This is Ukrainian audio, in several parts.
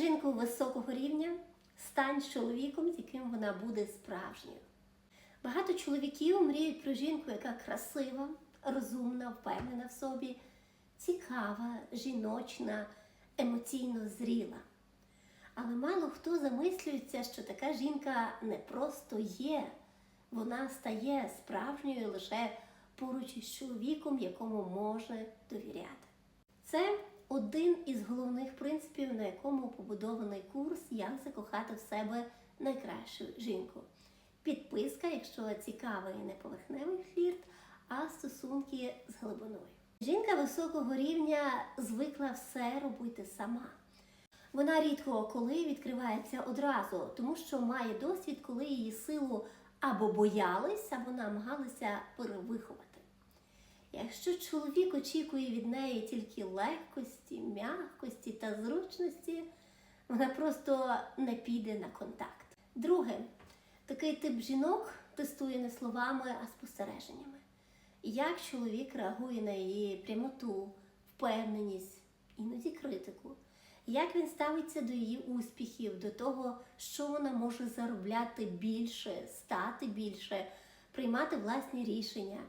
жінку високого рівня, стань чоловіком, з яким вона буде справжньою. Багато чоловіків мріють про жінку, яка красива, розумна, впевнена в собі, цікава, жіночна, емоційно зріла. Але мало хто замислюється, що така жінка не просто є, вона стає справжньою лише поруч із чоловіком, якому може довіряти. Один із головних принципів, на якому побудований курс Як закохати в себе найкращу жінку. Підписка, якщо цікавий не поверхневий флірт, а стосунки з глибиною. Жінка високого рівня звикла все робити сама. Вона рідко коли відкривається одразу, тому що має досвід, коли її силу або боялись, або намагалися перевиховати. Якщо чоловік очікує від неї тільки легкості, м'якості та зручності, вона просто не піде на контакт. Друге, такий тип жінок тестує не словами, а спостереженнями. Як чоловік реагує на її прямоту, впевненість, іноді критику, як він ставиться до її успіхів, до того, що вона може заробляти більше, стати більше, приймати власні рішення.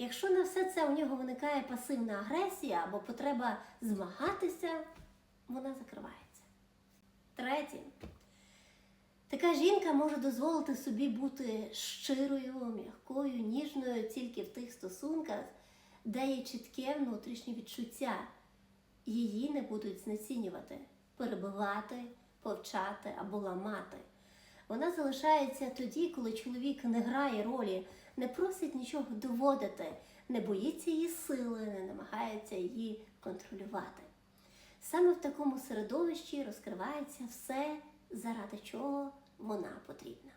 Якщо на все це у нього виникає пасивна агресія або потреба змагатися, вона закривається. Третє. Така жінка може дозволити собі бути щирою, м'якою, ніжною тільки в тих стосунках, де є чітке внутрішнє відчуття. Її не будуть знецінювати, перебивати, повчати або ламати. Вона залишається тоді, коли чоловік не грає ролі, не просить нічого доводити, не боїться її сили, не намагається її контролювати. Саме в такому середовищі розкривається все, заради чого вона потрібна.